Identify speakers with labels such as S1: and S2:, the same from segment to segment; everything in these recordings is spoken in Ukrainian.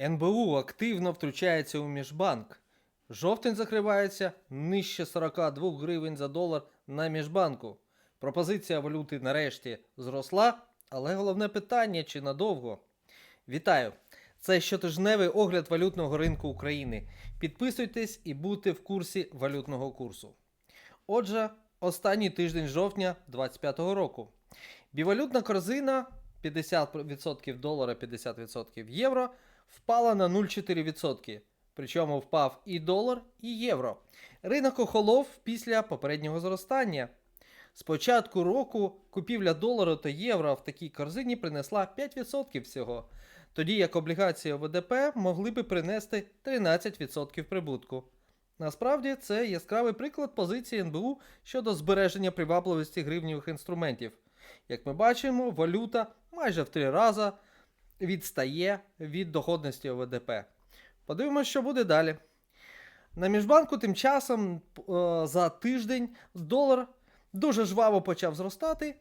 S1: НБУ активно втручається у міжбанк. Жовтень закривається нижче 42 гривень за долар на міжбанку. Пропозиція валюти нарешті зросла, але головне питання чи надовго. Вітаю! Це щотижневий огляд валютного ринку України. Підписуйтесь і будьте в курсі валютного курсу. Отже, останній тиждень жовтня 2025 року. Бівалютна корзина 50% долара, 50% євро впала на 0,4%. Причому впав і долар, і євро. Ринок охолов після попереднього зростання. З початку року купівля долару та євро в такій корзині принесла 5% всього, тоді як облігації ОВДП могли би принести 13% прибутку. Насправді це яскравий приклад позиції НБУ щодо збереження привабливості гривнівих інструментів. Як ми бачимо, валюта майже в три рази відстає від доходності ОВДП. Подивимося, що буде далі. На міжбанку тим часом е, за тиждень долар дуже жваво почав зростати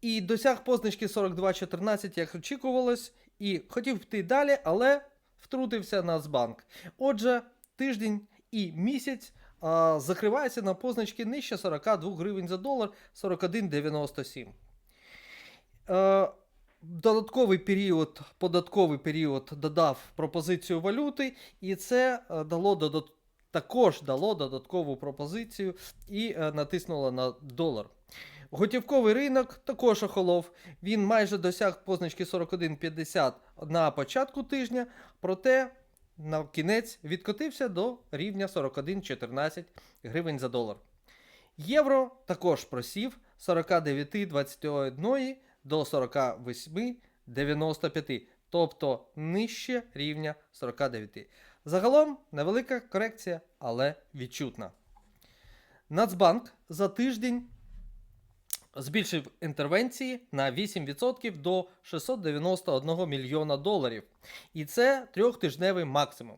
S1: і досяг позначки 42.14, як очікувалось, і хотів піти далі, але втрутився Нацбанк. Отже, тиждень і місяць а, закривається на позначки нижче 42 гривень за долар 41,97. Додатковий період, податковий період додав пропозицію валюти, і це е, дало додат... також дало додаткову пропозицію і е, натиснуло на долар. Готівковий ринок також охолов. Він майже досяг позначки 41,50 на початку тижня, проте на кінець відкотився до рівня 41,14 гривень за долар. Євро також просів з 49,21 до 48,95, тобто нижче рівня 49. Загалом невелика корекція, але відчутна. Нацбанк за тиждень збільшив інтервенції на 8% до 691 мільйона доларів. І це трьохтижневий максимум.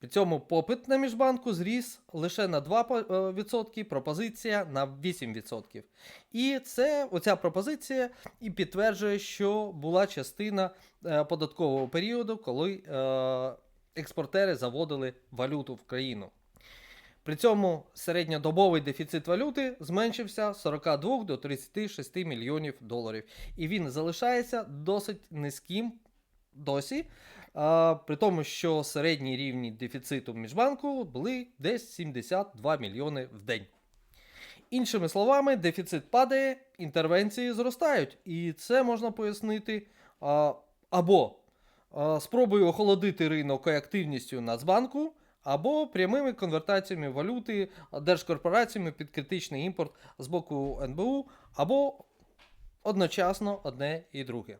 S1: При цьому попит на міжбанку зріс лише на 2%, пропозиція на 8%. І це оця пропозиція і підтверджує, що була частина е, податкового періоду, коли е, експортери заводили валюту в країну. При цьому середньодобовий дефіцит валюти зменшився з 42 до 36 мільйонів доларів. І він залишається досить низьким досі. А, при тому, що середні рівні дефіциту міжбанку були десь 72 мільйони в день. Іншими словами, дефіцит падає, інтервенції зростають. І це можна пояснити а, або а, спробою охолодити ринок і активністю Нацбанку, або прямими конвертаціями валюти держкорпораціями під критичний імпорт з боку НБУ, або одночасно одне і друге.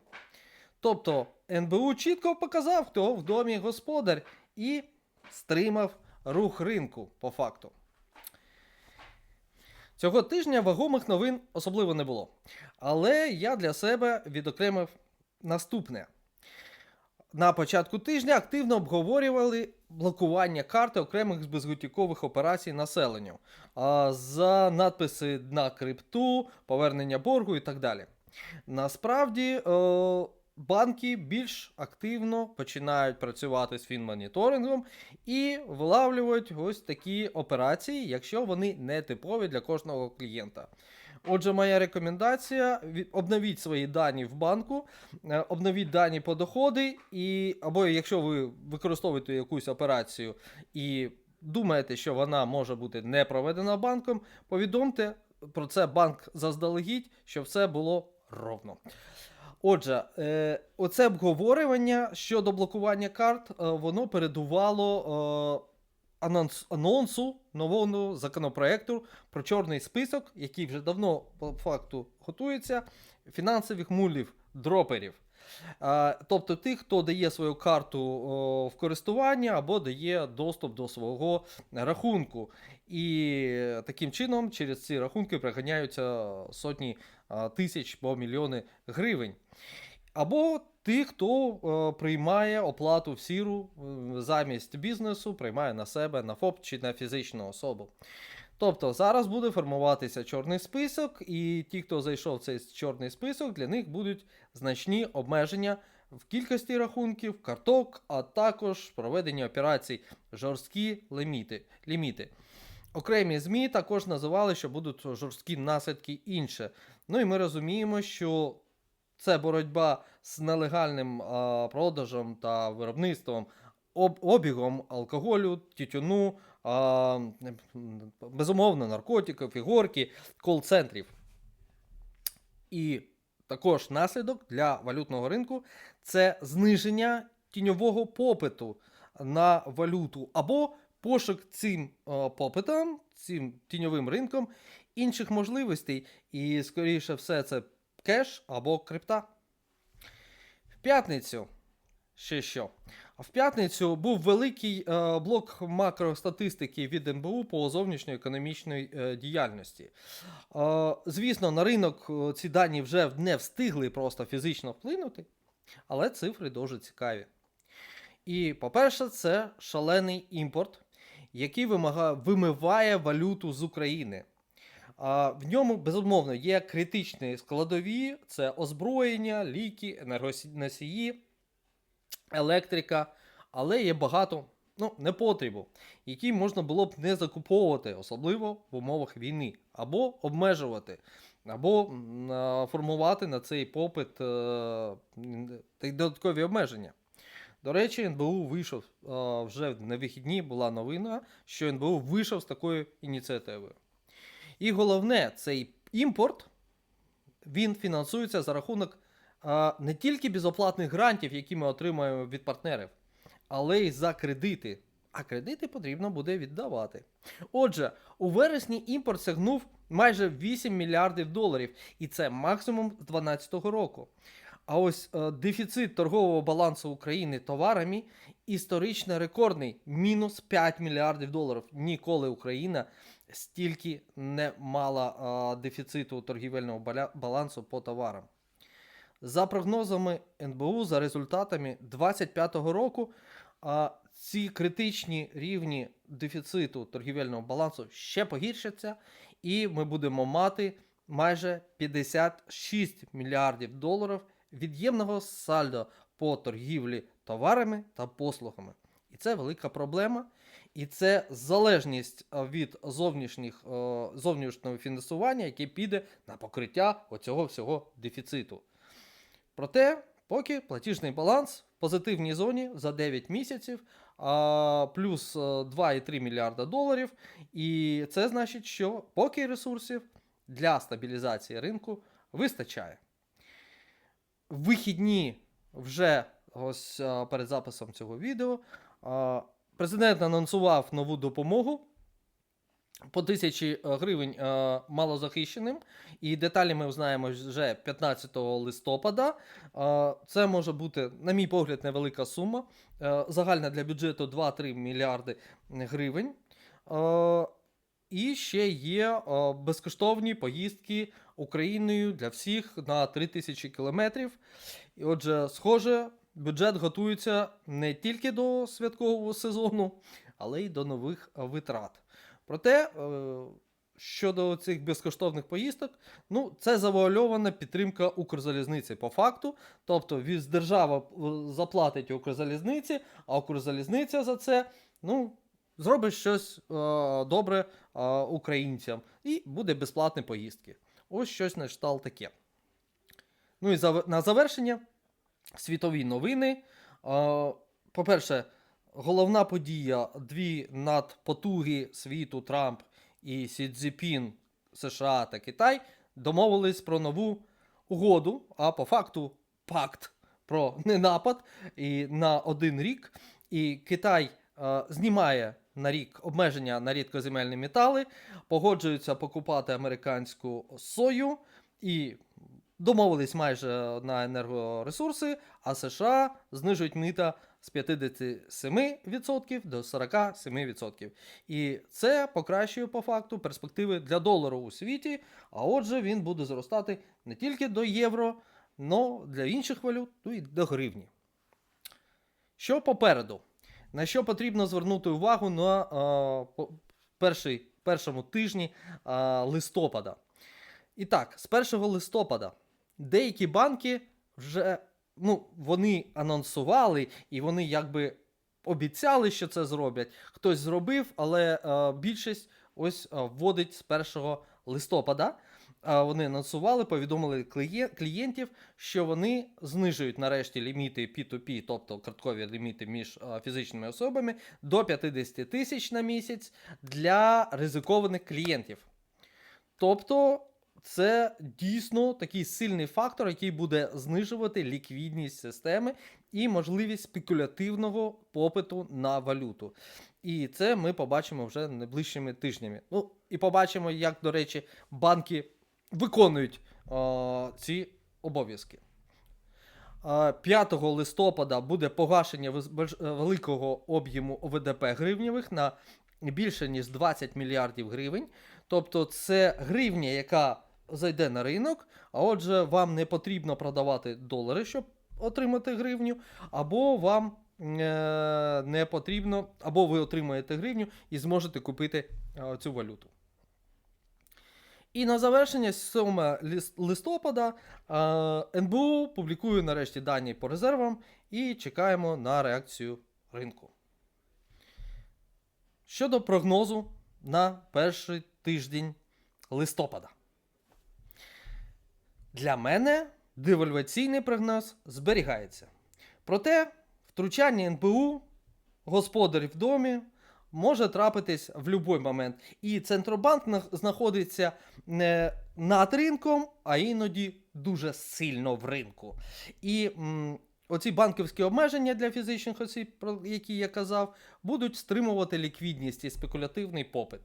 S1: Тобто НБУ чітко показав, хто в домі господар, і стримав рух ринку по факту. Цього тижня вагомих новин особливо не було. Але я для себе відокремив наступне. На початку тижня активно обговорювали блокування карти окремих безготівкових операцій населенню за надписи на крипту, повернення боргу і так далі. Насправді, е, банки більш активно починають працювати з фінмоніторингом і вилавлюють ось такі операції, якщо вони не типові для кожного клієнта. Отже, моя рекомендація: обновіть свої дані в банку, е, обновіть дані по доходи, і або якщо ви використовуєте якусь операцію і думаєте, що вона може бути не проведена банком, повідомте про це банк заздалегідь, щоб все було ровно. Отже, е, оце обговорювання щодо блокування карт, е, воно передувало е, анонсу нового законопроекту про чорний список, який вже давно по факту готується, фінансових мулів, дроперів. Тобто тих, хто дає свою карту в користування або дає доступ до свого рахунку. І таким чином через ці рахунки приганяються сотні тисяч по мільйони гривень. Або тих, хто е, приймає оплату в сіру е, замість бізнесу, приймає на себе, на ФОП чи на фізичну особу. Тобто зараз буде формуватися чорний список, і ті, хто зайшов в цей чорний список, для них будуть значні обмеження в кількості рахунків, карток, а також проведення операцій жорсткі ліміти. ліміти. Окремі ЗМІ також називали, що будуть жорсткі наслідки інше. Ну і ми розуміємо, що це боротьба з нелегальним а, продажем та виробництвом, об, обігом алкоголю, тютюну, а, безумовно, наркотиків, ігорки, кол-центрів. І також наслідок для валютного ринку це зниження тіньового попиту на валюту або пошук цим е, попитом, цим тіньовим ринком інших можливостей. І, скоріше все, це кеш або крипта. В п'ятницю. Ще що? В п'ятницю був великий е, блок макростатистики від НБУ по зовнішньоекономічної е, діяльності. Е, звісно, на ринок е, ці дані вже не встигли просто фізично вплинути, але цифри дуже цікаві. І, по-перше, це шалений імпорт, який вимагає, вимиває валюту з України. А, в ньому, безумовно, є критичні складові: це озброєння, ліки, енергоносії, електрика, але є багато ну, непотребу, які можна було б не закуповувати, особливо в умовах війни, або обмежувати, або формувати на цей попит е, додаткові обмеження. До речі, НБУ вийшов вже на вихідні була новина, що НБУ вийшов з такою ініціативою. І головне, цей імпорт він фінансується за рахунок не тільки безоплатних грантів, які ми отримуємо від партнерів, але й за кредити. А кредити потрібно буде віддавати. Отже, у вересні імпорт сягнув майже 8 мільярдів доларів, і це максимум з 2012 року. А ось е, дефіцит торгового балансу України товарами історично рекордний мінус 5 мільярдів доларів. Ніколи Україна стільки не мала е, дефіциту торгівельного балансу по товарам. За прогнозами НБУ, за результатами 2025 року, а, ці критичні рівні дефіциту торгівельного балансу ще погіршаться, і ми будемо мати майже 56 мільярдів доларів від'ємного сальдо по торгівлі товарами та послугами. І це велика проблема. І це залежність від зовнішніх, е, зовнішнього фінансування, яке піде на покриття оцього всього дефіциту. Проте, поки платіжний баланс в позитивній зоні за 9 місяців, плюс е, 2,3 мільярда доларів. І це значить, що поки ресурсів для стабілізації ринку вистачає. Вихідні вже ось перед записом цього відео президент анонсував нову допомогу по тисячі е, гривень е, малозахищеним. І деталі ми знаємо вже 15 листопада. Е, Це може бути, на мій погляд, невелика сума. Е, Загальна для бюджету 2-3 мільярди гривень. І ще є е, безкоштовні поїздки Україною для всіх на 3000 кілометрів. І отже, схоже, бюджет готується не тільки до святкового сезону, але й до нових витрат. Проте, е, щодо цих безкоштовних поїздок, ну, це завуальована підтримка Укрзалізниці по факту. Тобто держава е, заплатить Укрзалізниці, а Укрзалізниця за це ну, зробить щось е, добре українцям і буде безплатні поїздки. Ось щось на кшталт таке. Ну і за, на завершення світові новини. По-перше, головна подія: дві надпотуги світу Трамп і Сі Цзіпін, США та Китай домовились про нову угоду, а по факту пакт про ненапад і на один рік. І Китай е, знімає на рік обмеження на рідкоземельні метали, погоджується покупати американську сою і домовились майже на енергоресурси, а США знижують мита з 57% до 47%. І це покращує по факту перспективи для долару у світі. А отже, він буде зростати не тільки до євро, але для інших валют, ну і до гривні. Що попереду? На що потрібно звернути увагу на е, перший, першому тижні е, листопада? І так, з 1 листопада деякі банки вже ну, вони анонсували і вони якби обіцяли, що це зроблять. Хтось зробив, але е, більшість ось е, вводить з 1 листопада. Вони анонсували, повідомили клієнтів, що вони знижують нарешті ліміти P2P, тобто карткові ліміти між фізичними особами, до 50 тисяч на місяць для ризикованих клієнтів. Тобто, це дійсно такий сильний фактор, який буде знижувати ліквідність системи і можливість спекулятивного попиту на валюту. І це ми побачимо вже найближчими тижнями. Ну, і побачимо, як, до речі, банки виконують е, ці обов'язки. Е, 5 листопада буде погашення е, великого об'єму ОВДП гривневих на більше ніж 20 мільярдів гривень. Тобто це гривня, яка зайде на ринок, а отже, вам не потрібно продавати долари, щоб отримати гривню, або вам е, не потрібно, або ви отримаєте гривню і зможете купити е, цю валюту. І на завершення 7 листопада НБУ публікує нарешті дані по резервам і чекаємо на реакцію ринку. Щодо прогнозу на перший тиждень листопада. Для мене девальваційний прогноз зберігається. Проте втручання НПУ, господар в домі, може трапитись в будь-який момент. І Центробанк знаходиться не над ринком, а іноді дуже сильно в ринку. І м, оці банківські обмеження для фізичних осіб, про які я казав, будуть стримувати ліквідність і спекулятивний попит.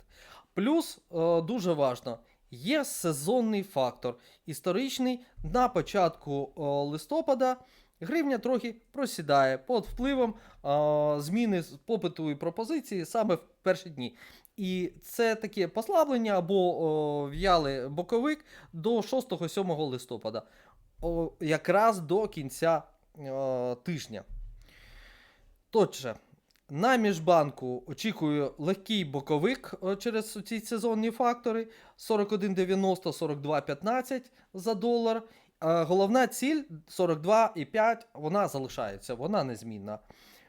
S1: Плюс е, дуже важно, є сезонний фактор. Історичний на початку е, листопада гривня трохи просідає під впливом е, зміни попиту і пропозиції саме в перші дні. І це таке послаблення або о, в'ялий боковик до 6-7 листопада, о, якраз до кінця е, тижня. Точно, на міжбанку очікую легкий боковик через ці сезонні фактори 41,90-42,15 за долар. Е, Головна ціль 42,5, вона залишається, вона незмінна.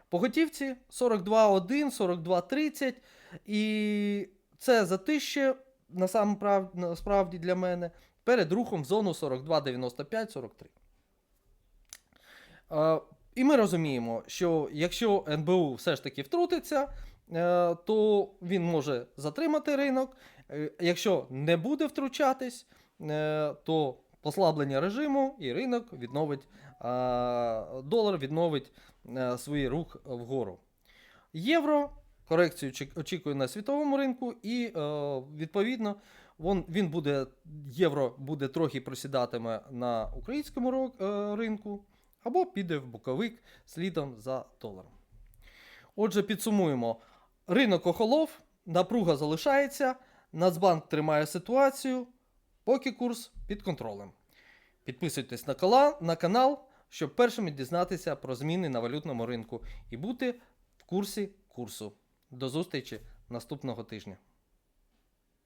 S1: По готівці 42,1, 42,30. І це затище насправді для мене перед рухом в зону 42,95-43. Е, і ми розуміємо, що якщо НБУ все ж таки втрутиться, е, то він може затримати ринок. Якщо не буде втручатись, то послаблення режиму і ринок відновить долар відновить е, свій рух вгору. Євро корекцію очікує на світовому ринку, і е, відповідно він буде, євро буде трохи просідатиме на українському е, ринку, або піде в боковик слідом за доларом. Отже, підсумуємо: ринок охолов, напруга залишається, Нацбанк тримає ситуацію, поки курс під контролем. Підписуйтесь на, канал, щоб першими дізнатися про зміни на валютному ринку і бути в курсі курсу. До зустрічі наступного тижня.